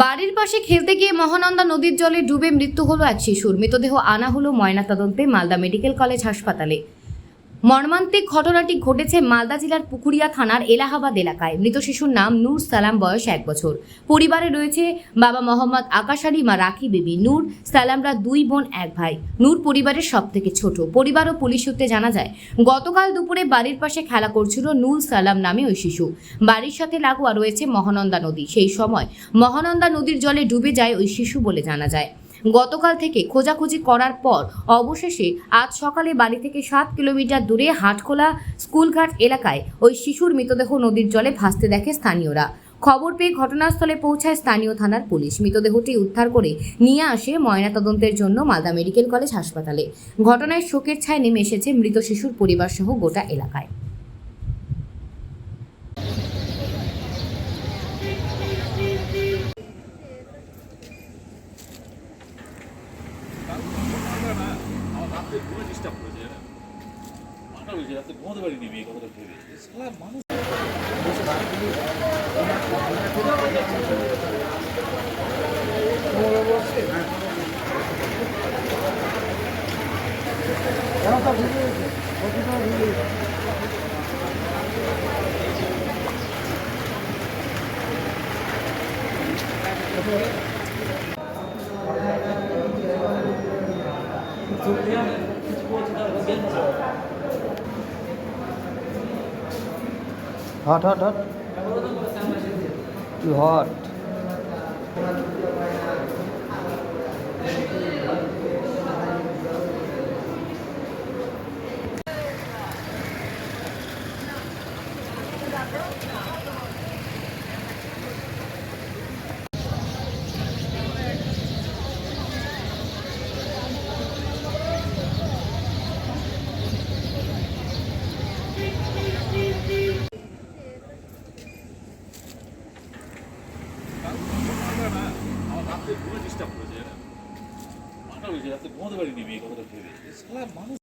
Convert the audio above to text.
বাড়ির পাশে খেলতে গিয়ে মহানন্দা নদীর জলে ডুবে মৃত্যু হলো এক শিশুর। মৃতদেহ আনা হলো ময়নাতদন্তে মালদা মেডিকেল কলেজ হাসপাতালে। মর্মান্তিক ঘটনাটি ঘটেছে মালদা জেলার পুকুরিয়া থানার এলাহাবাদ এলাকায়। মৃত শিশুর নাম নূর সালাম, বয়স এক বছর। পরিবারে রয়েছে বাবা মোহাম্মদ আকাশ মা রাখি বিবি নূর, সালামরা দুই বোন, এক ভাই। নূর পরিবারের সব থেকে ছোট। পরিবার ও পুলিশ সূত্রে জানা যায়, গতকাল দুপুরে বাড়ির পাশে খেলা করছিল নূর সালাম নামে ওই শিশু। বাড়ির সাথে লাগোয়া রয়েছে মহানন্দা নদী। সেই সময় মহানন্দা নদীর জলে ডুবে যায় ওই শিশু বলে জানা যায়। গতকাল থেকে খোঁজাখুঁজি করার পর অবশেষে আজ সকালে বাড়ি থেকে সাত কিলোমিটার দূরে হাটখোলা স্কুলঘাট এলাকায় ওই শিশুর মৃতদেহ নদীর জলে ভাসতে দেখে স্থানীয়রা। খবর পেয়ে ঘটনাস্থলে পৌঁছায় স্থানীয় থানার পুলিশ। মৃতদেহটি উদ্ধার করে নিয়ে আসে ময়নাতদন্তের জন্য মালদা মেডিকেল কলেজ হাসপাতালে। ঘটনায় শোকের ছায় নেমে এসেছে মৃত শিশুর পরিবার সহ গোটা এলাকায়। রাত্রে ঘুমে ডিস্টার্ব করেছে জানেন? মাথা হয়েছে রাত্রে ঘুমাতে পারিনি মেয়ে কথাটা ভেবে শালা মানুষ Hot hot hot You hot. আমার রাত্রে ঘুমে ডিস্টার্ব করেছে মাথা হয়েছে রাত্রে ঘুমাতে পারিনি মেয়ে কথাটা ভেবে। মানুষ